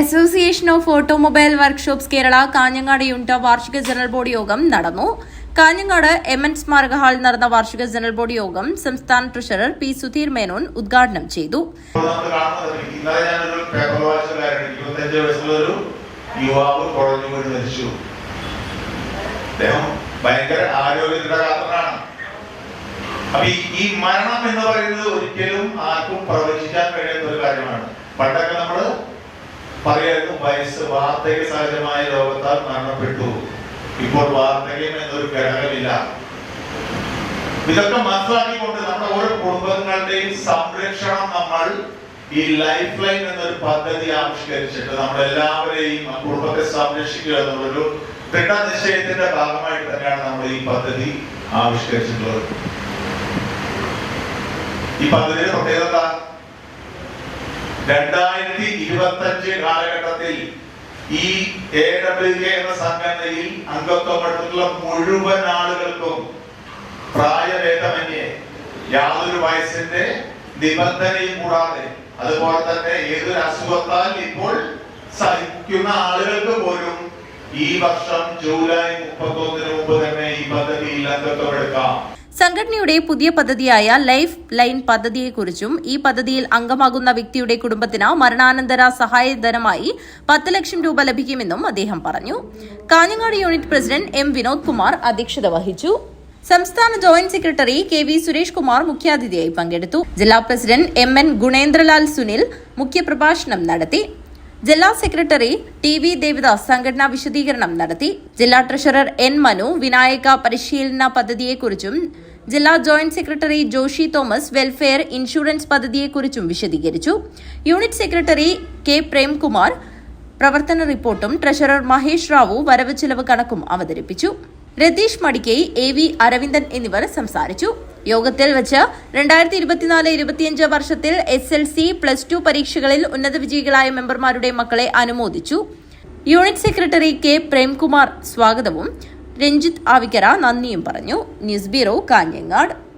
Association of automobile workshops Kerala Kanhangad unit വാർഷിക general body യോഗം നടന്നു. കാഞ്ഞങ്ങാട് എം എൻ സ്മാരക ഹാളിൽ നടന്ന വാർഷിക ജനറൽ ബോഡി യോഗം സംസ്ഥാന ട്രഷറർ പി സുധീർ മേനോൻ ഉദ്ഘാടനം ചെയ്തു. യുവാവ് കുഴഞ്ഞു വീണ് മരിച്ചു അദ്ദേഹം ഈ മരണം എന്ന് പറയുന്നത് ഒരിക്കലും ആർക്കും പ്രവചിക്കാൻ കഴിയുന്ന ഒരു കാര്യമാണ്. പണ്ടൊക്കെ നമ്മൾ പറയായിരുന്നു വയസ്സ് വാർദ്ധക്യ സഹജമായ രോഗത്താൽ മരണപ്പെട്ടു ഇപ്പോൾ വാർദ്ധക്യം എന്നൊരു ഘടകമില്ല ഇതൊക്കെ മനസ്സിലാക്കിക്കൊണ്ട് നമ്മുടെ ഓരോ കുടുംബങ്ങളുടെയും സംരക്ഷണം നമ്മൾ ഈ ലൈഫ് ലൈൻ എന്നൊരു പദ്ധതി ആവിഷ്കരിച്ചിട്ട് നമ്മളെല്ലാവരെയും ആ കുടുംബത്തെ സംരക്ഷിക്കുക എന്നുള്ളൊരു ദൃഢനിശ്ചയത്തിന്റെ ഭാഗമായിട്ട് തന്നെയാണ് നമ്മൾ ഈ പദ്ധതി ആവിഷ്കരിച്ചിട്ടുള്ളത് ഈ പദ്ധതിയുടെ പ്രത്യേകത? രണ്ടായിരത്തി ഇരുപത്തി അഞ്ച് കാലഘട്ടത്തിൽ ഈ എ ഡബ്ല്യു കെ എന്ന സംഘടനയിൽ അംഗത്വം എടുത്തിട്ടുള്ള മുഴുവൻ ആളുകൾക്കും പ്രായഭേദമന്യേ യാതൊരു വയസ്സിന്റെ നിബന്ധനയും കൂടാതെ അതുപോലെ തന്നെ ഏതൊരു അസുഖത്താൽ ഇപ്പോൾ സഹിക്കുന്ന ആളുകൾക്ക് പോലും ഈ വർഷം ജൂലൈ മുപ്പത്തൊന്നിന് മുമ്പ് തന്നെ ഈ പദ്ധതിയിൽ അംഗത്വം എടുക്കാം. സംഘടനയുടെ പുതിയ പദ്ധതിയായ ലൈഫ് ലൈൻ പദ്ധതിയെക്കുറിച്ചും ഈ പദ്ധതിയിൽ അംഗമാകുന്ന വ്യക്തിയുടെ കുടുംബത്തിന് മരണാനന്തര സഹായധനമായി പത്ത് ലക്ഷം രൂപ ലഭിക്കുമെന്നും അദ്ദേഹം പറഞ്ഞു. Kanhangad unit president M Vinod Kumar അധ്യക്ഷത വഹിച്ചു. സംസ്ഥാന joint secretary K V Suresh Kumar മുഖ്യാതിഥിയായി പങ്കെടുത്തു. ജില്ലാ president M N Gunendralal Sunil മുഖ്യപ്രഭാഷണം നടത്തി. ജില്ലാ സെക്രട്ടറി ടി വി ദേവദാസ് സംഘടനാ വിശദീകരണം നടത്തി. ജില്ലാ ട്രഷറർ എൻ മനു വിനായക പരിശീലന പദ്ധതിയെക്കുറിച്ചും ജില്ലാ joint secretary Joshi Thomas welfare insurance പദ്ധതിയെക്കുറിച്ചും വിശദീകരിച്ചു. യൂണിറ്റ് സെക്രട്ടറി കെ പ്രേംകുമാർ പ്രവർത്തന റിപ്പോർട്ടും ട്രഷറർ മഹേഷ് റാവു വരവ് ചെലവ് കണക്കും അവതരിപ്പിച്ചു. രതീഷ് മടിക്കൈ എ വി അരവിന്ദൻ എന്നിവർ സംസാരിച്ചു. യോഗത്തിൽ വെച്ച് രണ്ടായിരത്തി ഇരുപത്തിനാല് ഇരുപത്തിയഞ്ച് വർഷത്തിൽ S L C plus two പരീക്ഷകളിൽ ഉന്നത വിജയികളായ മെമ്പർമാരുടെ മക്കളെ അനുമോദിച്ചു. യൂണിറ്റ് സെക്രട്ടറി കെ പ്രേംകുമാർ സ്വാഗതവും രഞ്ജിത്ത് ആവിക്കര നന്ദിയും പറഞ്ഞു. News bureau Kanhangad.